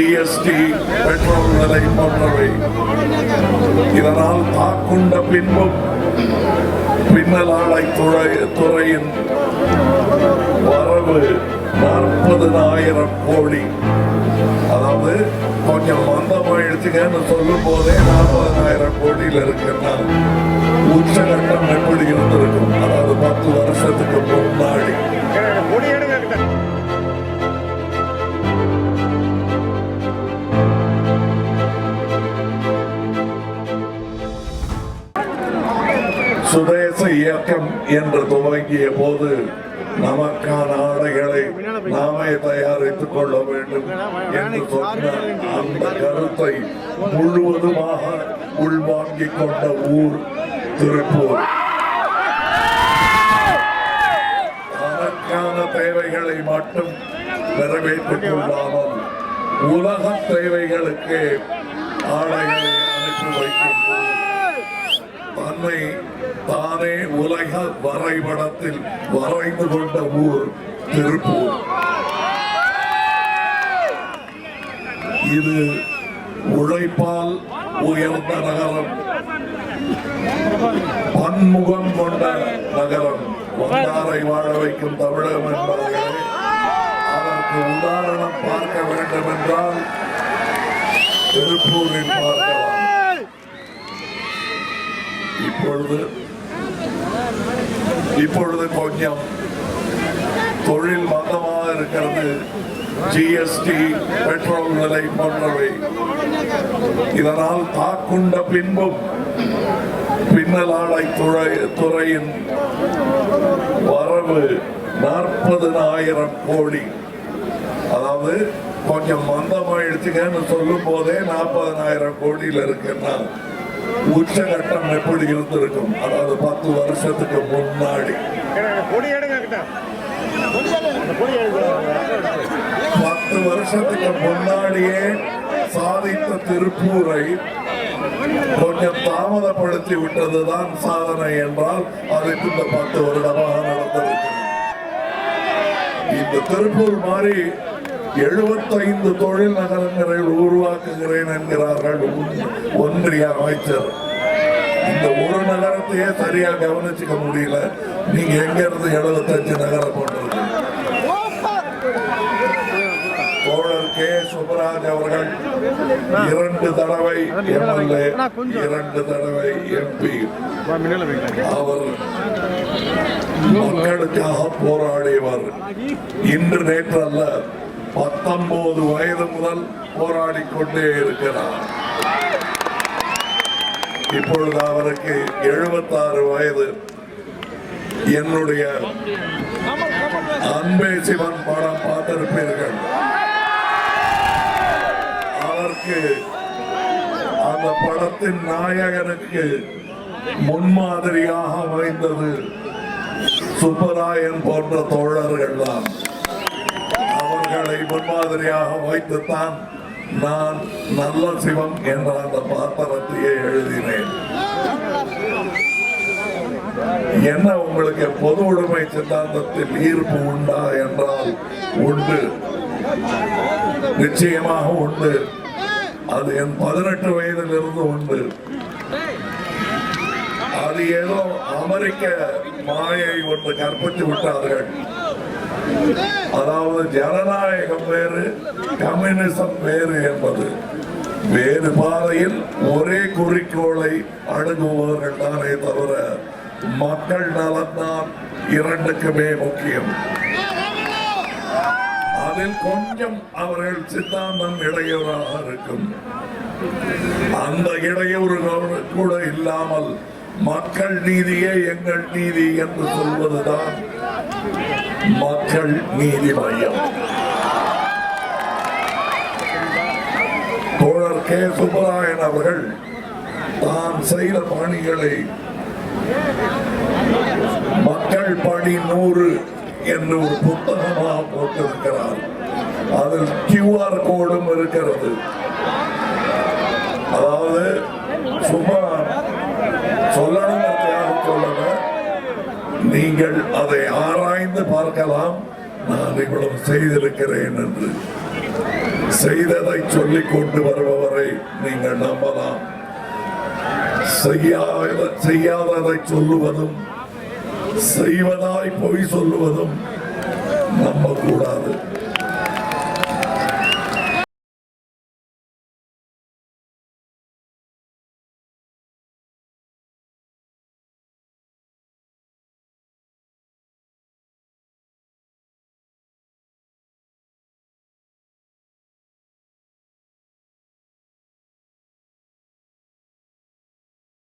GST petrol விலை போன்றவை. இதனால் தாக்குண்ட பின்பும் பின்னலாடை துறை துறையின் வரவு நாற்பதுனாயிரம் கோடி. அதாவது கொஞ்சம் மந்தமாக மந்தமாயிடுச்சுங்கன்னு சொல்லும் போதே நாற்பதாயிரம் கோடியில் இருக்குன்னா உச்சகட்டம் எப்படி இருந்திருக்கும்? அதாவது பத்து வருஷத்துக்கு முன்னாடி. சுதேச இயக்கம் என்று துவங்கிய போது நமக்கான ஆடைகளை நாமே தயாரித்துக் கொள்ள வேண்டும் என்று சொன்ன அந்த கருத்தை முழுவதுமாக உள்வாங்கிக் கொண்ட ஊர் திருப்பூர். தனக்கான தேவைகளை மட்டும் நிறைவேற்றிக் கொள்ளாமல் உலக தேவைகளுக்கு ஆடைகளை அனுப்பி வைக்கும் தன்னை தானே உலக வரைபடத்தில் வரைந்து கொண்ட ஊர் திருப்பூர். இது உழைப்பால் உயர்ந்த நகரம். பன்முகம் கொண்ட நகரம். வந்தாரை வாழ வைக்கும் தமிழகம் என்பதை அதற்கு உதாரணம் பார்க்க வேண்டும் என்றால் திருப்பூரில் பார்க்கலாம். இப்பொழுது இப்பொழுது கொஞ்சம் தொழில் மந்தமாக இருக்கிறது. ஜிஎஸ்டி பெட்ரோல் விலை போன்றவை. இதனால் தாக்குண்ட பின்பும் பின்னலாடை துறை துறையின் வரவு நாற்பதுனாயிரம் கோடி. அதாவது கொஞ்சம் மந்தமாயிடுச்சுங்கன்னு சொல்லும் போதே நாற்பதனாயிரம் கோடியில் இருக்குன்னா உச்சகட்டம் எப்படி இருந்திருக்கும்? அதாவது பத்து வருஷத்துக்கு முன்னாடி. பத்து வருஷத்துக்கு முன்னாடியே சாதித்த திருப்பூரை கொஞ்சம் தாமதப்படுத்தி விட்டதுதான் சாதனை என்றால் அதுக்கு இந்த பத்து வருடமாக நடந்திருக்கு இந்த திருப்பூர் மாதிரி எழுபத்தைந்து தொழில் நகரங்களை உருவாக்குகிறேன் என்கிறார்கள் ஒன்றிய அமைச்சர். இந்த ஒரு நகரத்தையே சரியா கவனிச்சுக்க முடியல. நீங்க எங்க இருந்து எழுபத்தஞ்சு நகரம் கொண்டு தோழர் கே. சுப்பராஜ் அவர்கள் இரண்டு தடவை எம்எல்ஏ இரண்டு தடவை எம்பி. அவர் மக்களுக்காக போராடியவர். இன்று நேற்று அல்ல பத்தொன்பது வயது முதல் போராடி கொண்டே இருக்கிறார். இப்பொழுது அவருக்கு எழுபத்தாறு வயது. என்னுடைய அன்பே சிவன் படம் பார்த்திருப்பீர்கள். அவருக்கு அந்த படத்தின் நாயகனுக்கு முன்மாதிரியாக அமைந்தது சுப்பராயன் போன்ற தோழர்கள் தான் அவர்களை முன்மாதிரியாக வைத்துத்தான் நான் நல்ல சிவம் என்ற அந்த பாத்திரத்தையே எழுதினேன். என்ன உங்களுக்கு பொது உடைமை சித்தாந்தத்தில் ஈர்ப்பு உண்டா என்றால் உண்டு. நிச்சயமாக உண்டு. அது என் பதினெட்டு வயதிலிருந்து உண்டு. அது ஏதோ அமெரிக்க மாயை ஒன்று கற்பித்து விட்டார்கள். அதாவது ஜனநாயகம் வேறு கம்யூனிசம் வேறு என்பது. வேறு பாதையில் ஒரே குறிக்கோளை அணுகுபவர்கள் தானே தவிர மக்கள் நலன்தான் இரண்டுக்குமே முக்கியம். அதில் கொஞ்சம் அவர்கள் சித்தாந்தம் இடையூறாக இருக்கும். அந்த இடையூறு கூட இல்லாமல் மக்கள் நீதியே எங்கள் நீதி என்று சொல்வதுதான் மக்கள் நீதி மையம் தோழர் கே. சுப்பராயன் அவர்கள் தான் செய்த பணிகளை மக்கள் பணி நூறு என்று ஒரு புத்தகமாக போட்டிருக்கிறார். அதில் கியூஆர் கோடும் இருக்கிறது. அதாவது சும்மா சொல்லணும் சொல்லணும் நீங்கள் அதை ஆராய்ந்து பார்க்கலாம். நான் இவ்வளவு செய்திருக்கிறேன் என்று. செய்ததை சொல்லிக் கொண்டு வருபவரை நீங்கள் நம்பலாம். செய்யாத செய்யாததை சொல்லுவதும் செய்வதாய் பொய் சொல்லுவதும் நம்பக்கூடாது.